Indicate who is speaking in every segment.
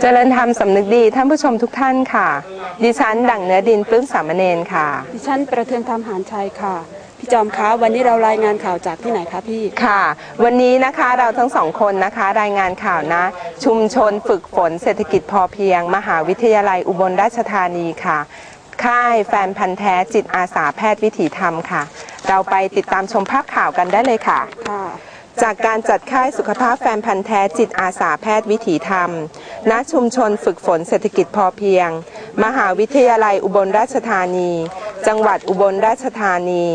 Speaker 1: เจริญธรรมสำนึกดีท่านผู้ชมทุกท่านค่ะ ดิฉันดั่งเนื้อดินปลื้มสามเณรค่ะ
Speaker 2: ดิฉันประเทืองธรรมหานชัยค่ะ พี่จอมคะวันนี้เรารายงานข่าวจากที่ไหนคะพี่
Speaker 1: ค่ะ วันนี้นะคะเราทั้งสองคนนะคะรายงานข่าวนะ ชุมชนฝึกฝนเศรษฐกิจพอเพียง มหาวิทยาลัยอุบลราชธานีค่ะ ค่ายแฟนพันธ์แท้จิตอาสาแพทย์วิถีธรรมค่ะ เราไปติดตามชมภาพข่าวกันได้เลยค่ะ
Speaker 2: ค่ะ
Speaker 1: จากการจัดค่ายสุขภาพแฟนพันธ์แท้จิตอาสาแพทย์วิถีธรรม ณ ชุมชนฝึกฝนเศรษฐกิจพอเพียง มหาวิทยาลัยอุบลราชธานี จังหวัดอุบลราชธานี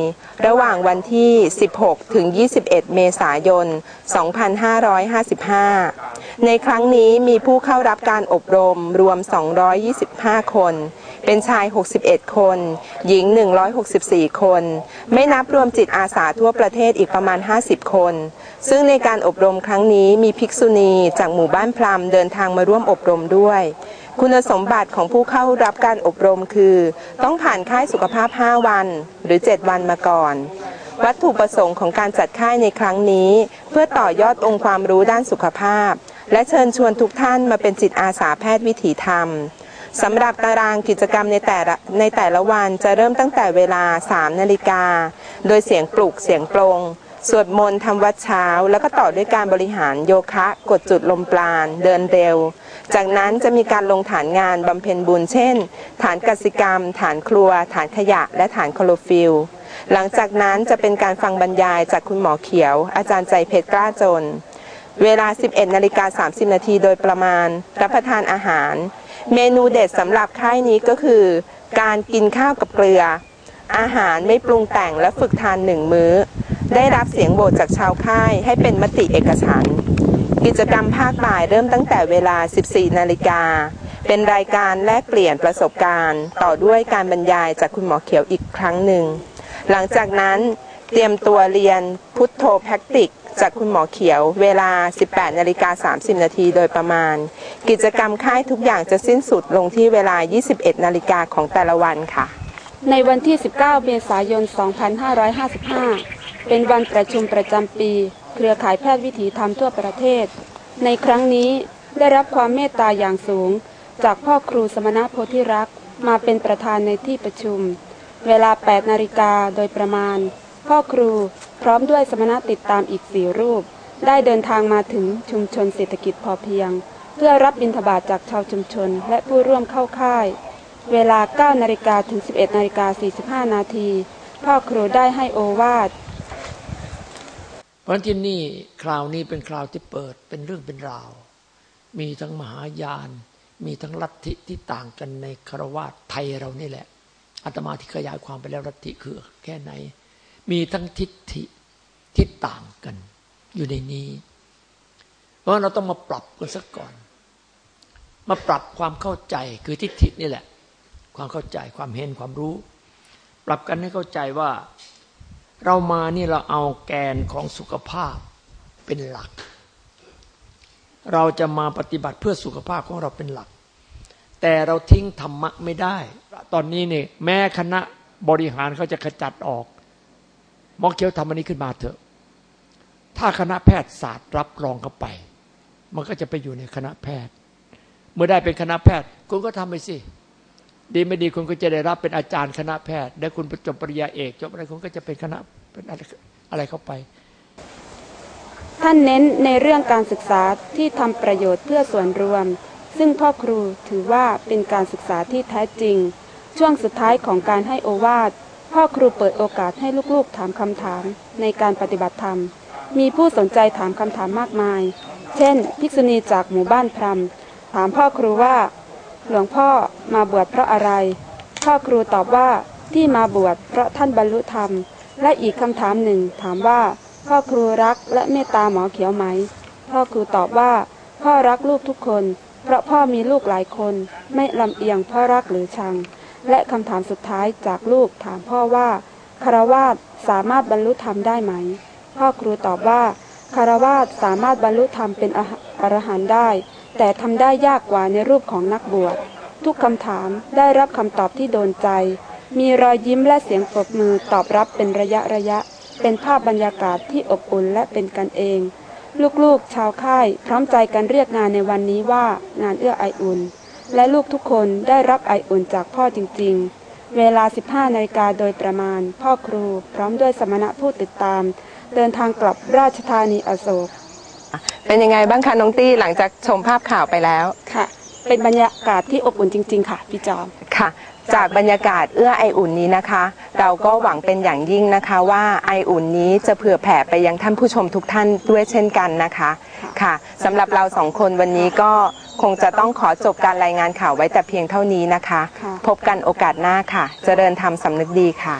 Speaker 1: ระหว่างวันที่ 16 ถึง 21 เมษายน 2555 ในครั้งนี้มีผู้เข้ารับการอบรมรวม 225 คน เป็นชาย 61 คน หญิง 164 คน ไม่นับรวมจิตอาสาทั่วประเทศอีกประมาณ 50 คน ซึ่งในการอบรมครั้งนี้มีภิกษุณีจากหมู่บ้านพลัมเดินทางมาร่วมอบรมด้วย คุณสมบัติของผู้เข้ารับการอบรมคือ ต้องผ่านค่ายสุขภาพ 5 วัน หรือ 7 วันมาก่อน วัตถุประสงค์ของการจัดค่ายในครั้งนี้ เพื่อต่อยอดองค์ความรู้ด้านสุขภาพ และเชิญชวนทุกท่านมาเป็นจิตอาสาแพทย์วิถีธรรมสำหรับตารางกิจกรรมในแต่ละในแต่ละวันจะเริ่มตั้งแต่เวลา 3 นาฬิกา โดยเสียงปลุกเสียงปรง สวดมนต์ทำวัดเช้า แล้วก็ต่อด้วยการบริหารโยคะ กดจุดลมปราณ เดินเร็ว จากนั้นจะมีการลงฐานงานบำเพ็ญบุญเช่น ฐานกสิกรรม ฐานครัว ฐานขยะ และฐานคลอฟิลหลังจากนั้นจะเป็นการฟังบรรยายจากคุณหมอเขียว อาจารย์ใจเพชรกล้าจน เวลา 11นาฬิกา30 นาทีโดยประมาณ รับประทานอาหาร เมนูเด็ดสำหรับค่ายนี้ก็คือ การกินข้าวกับเกลือ อาหารไม่ปรุงแต่งและฝึกทานหนึ่งมื้อ ได้รับเสียงโหวตจากชาวค่ายให้เป็นมติเอกฉันท์กิจกรรมภาคบ่ายเริ่มตั้งแต่เวลา 14 นาฬิกา เป็นรายการแลกเปลี่ยนประสบการณ์ ต่อด้วยการบรรยายจากคุณหมอเขียวอีกครั้งหนึ่ง หลังจากนั้นเตรียมตัวเรียนพุทโธแพคติก จากคุณหมอเขียวเวลา 18 นาฬิกา 30 นาทีโดยประมาณ กิจกรรมค่ายทุกอย่างจะสิ้นสุดลงที่เวลา 21 นาฬิกาของแต่ละวันค่ะ
Speaker 2: ในวันที่ 19 เมษายน 2555 เป็นวันประชุมประจำปี เครือข่ายแพทย์วิถีธรรมทั่วประเทศ ในครั้งนี้ได้รับความเมตตาอย่างสูง จากพ่อครูสมณโพธิรักษ์มาเป็นประธานในที่ประชุม เวลา 8 นาฬิกาโดยประมาณ พ่อครูพร้อมด้วยสมณะติดตามอีกสี่รูป ได้เดินทางมาถึงชุมชนเศรษฐกิจพอเพียง เพื่อรับบิณฑบาตจากชาวชุมชนและผู้ร่วมเข้าค่าย เวลา 9 นาฬิกาถึง 11 นาฬิกา45 นาที พ่อครูได้ให้โอวาท
Speaker 3: เพราะที่นี่คราวนี้เป็นคราวที่เปิดเป็นเรื่องเป็นราว มีทั้งมหายาน มีทั้งลัทธิที่ต่างกันในคารวาสไทยเรานี่แหละอาตมาที่ขยายความไปแล้วลัทธิคือแค่ไหน มีทั้งทิฏฐิที่ต่างกัน อยู่ในนี้ เพราะเราต้องมาปรับกันสักก่อน มาปรับความเข้าใจคือทิฏฐินี่แหละ ความเข้าใจความเห็นความรู้ ปรับกันให้เข้าใจว่า เรามานี่เราเอาแกนของสุขภาพเป็นหลัก เราจะมาปฏิบัติเพื่อสุขภาพของเราเป็นหลัก แต่เราทิ้งธรรมะไม่ได้ ตอนนี้เนี่ยแม้คณะบริหารเขาจะขจัดออกหมอเขียวทำอันนี้ขึ้นมาเถอะ ถ้าคณะแพทยศาสตร์รับรองเข้าไป มันก็จะไปอยู่ในคณะแพทย์ เมื่อได้เป็นคณะแพทย์ คุณก็ทำไปสิ ดีไม่ดีคุณก็จะได้รับเป็นอาจารย์คณะแพทย์และคุณจบปริญญาเอกจบอะไรคุณก็จะเป็นคณะเป็นอะไรอะไรเข้าไป
Speaker 2: ท่านเน้นในเรื่องการศึกษาที่ทำประโยชน์เพื่อส่วนรวม ซึ่งพ่อครูถือว่าเป็นการศึกษาที่แท้จริง ช่วงสุดท้ายของการให้โอวาทพ่อครูเปิดโอกาสให้ลูกๆถามคำถามในการปฏิบัติธรรม มีผู้สนใจถามคำถามมากมาย เช่น ภิกษุณีจากหมู่บ้านพรมถามพ่อครูว่า หลวงพ่อมาบวชเพราะอะไร พ่อครูตอบว่าที่มาบวชเพราะท่านบรรลุธรรม และอีกคำถามหนึ่งถามว่า พ่อครูรักและเมตตาหมอเขียวไหม พ่อครูตอบว่า พ่อรักลูกทุกคน เพราะพ่อมีลูกหลายคน ไม่ลำเอียงพ่อรักหรือชัง และคำถามสุดท้ายจากลูกถามพ่อว่าคารวาสสามารถบรรลุธรรมได้ไหม พ่อครูตอบว่าคารวาสสามารถบรรลุธรรมเป็นอรหันต์ได้ แต่ทำได้ยากกว่าในรูปของนักบวช ทุกคำถามได้รับคำตอบที่โดนใจ มีรอยยิ้มและเสียงปรบมือตอบรับเป็นระยะระยะ เป็นภาพบรรยากาศที่อบอุ่นและเป็นกันเอง ลูกๆ ชาวค่ายพร้อมใจกันเรียกงานในวันนี้ว่างานเอื้อไออุ่น และลูกทุกคนได้รับไออุ่นจากพ่อจริง ๆ เวลา 15นาฬิกาโดยประมาณ พ่อครูพร้อมด้วยสมณะผู้ติดตาม เดินทางกลับราชธานีอโศก
Speaker 1: เป็นยังไงบ้างคะน้องตี้หลังจากชมภาพข่าวไปแล้ว
Speaker 2: ค่ะ เป็นบรรยากาศที่อบอุ่นจริง ๆ ค่ะพี่จอม
Speaker 1: ค่ะ จากบรรยากาศเอื้อไออุ่นนี้นะคะ เราก็หวังเป็นอย่างยิ่งนะคะว่าไออุ่นนี้จะเผื่อแผ่ไปยังท่านผู้ชมทุกท่านด้วยเช่นกันนะคะค่ะสำหรับเราสองคนวันนี้ก็คงจะต้องขอจบการรายงานข่าวไว้แต่เพียงเท่านี้นะคะ
Speaker 2: ค่ะ
Speaker 1: พบกันโอกาสหน้าค่ะ เจริญธรรมสำนึกดีค่ะ